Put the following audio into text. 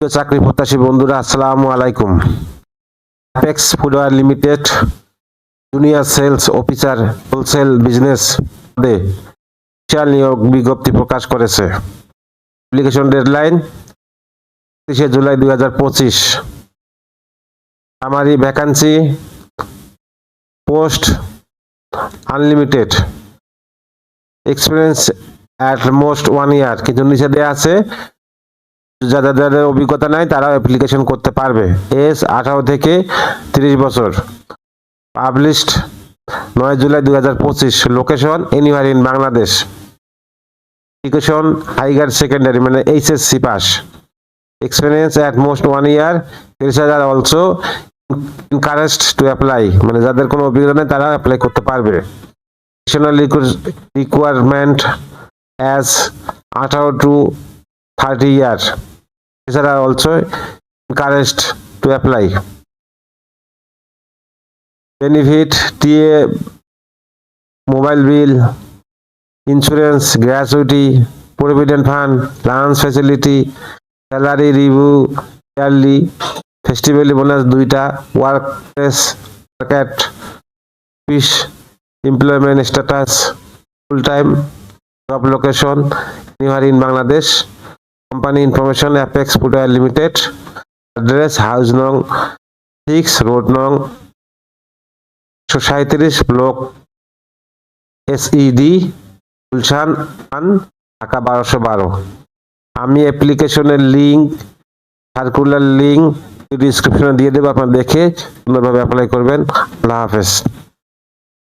চাকরি প্রত্যাশী বন্ধুরা, আসসালামু আলাইকুম। Apex footwear limited junior sales officer wholesale business পদে নিয়োগ বিজ্ঞপ্তি প্রকাশ করেছে। অ্যাপ্লিকেশন ডেডলাইন তিরিশে জুলাই দুই হাজার পঁচিশ। আমারই vacancy post unlimited experience at most one year কিন্তু নিচে দেওয়া আছে যাদের যাদের অভিজ্ঞতা নাই তারাও অ্যাপ্লিকেশন করতে পারবে। এস আঠারো থেকে তিরিশ বছর। পাবলিশড নয় জুলাই দুই হাজার পঁচিশ। Location anywhere in Bangladesh education higher secondary মানে HSC pass experience at most one year তিরিশ হাজার অলসো ইনকারেস্ট টু অ্যাপ্লাই মানে যাদের কোনো অভিজ্ঞতা নেই, তারা অ্যাপ্লাই করতে পারবে। additional রিকোয়ারমেন্ট অ্যাজ আঠারো টু থার্টি ইয়ার এছাড়া also encouraged to apply benefit TA mobile bill insurance gratuity provident fund lunch facility salary review yearly festival bonus দুইটা work place market piece employment status full time job location newer in Bangladesh company information Apex footwear limited address house নং six road নং একশো সাঁত্রিশ block SED Gulshan আন ঢাকা বারোশো বারো আমি অ্যাপ্লিকেশনের লিঙ্ক সার্কুলার লিঙ্ক ডিসক্রিপশনে দিয়ে দেবো, আপনার দেখে সুন্দরভাবে অ্যাপ্লাই করবেন। আল্লাহ হাফেজ।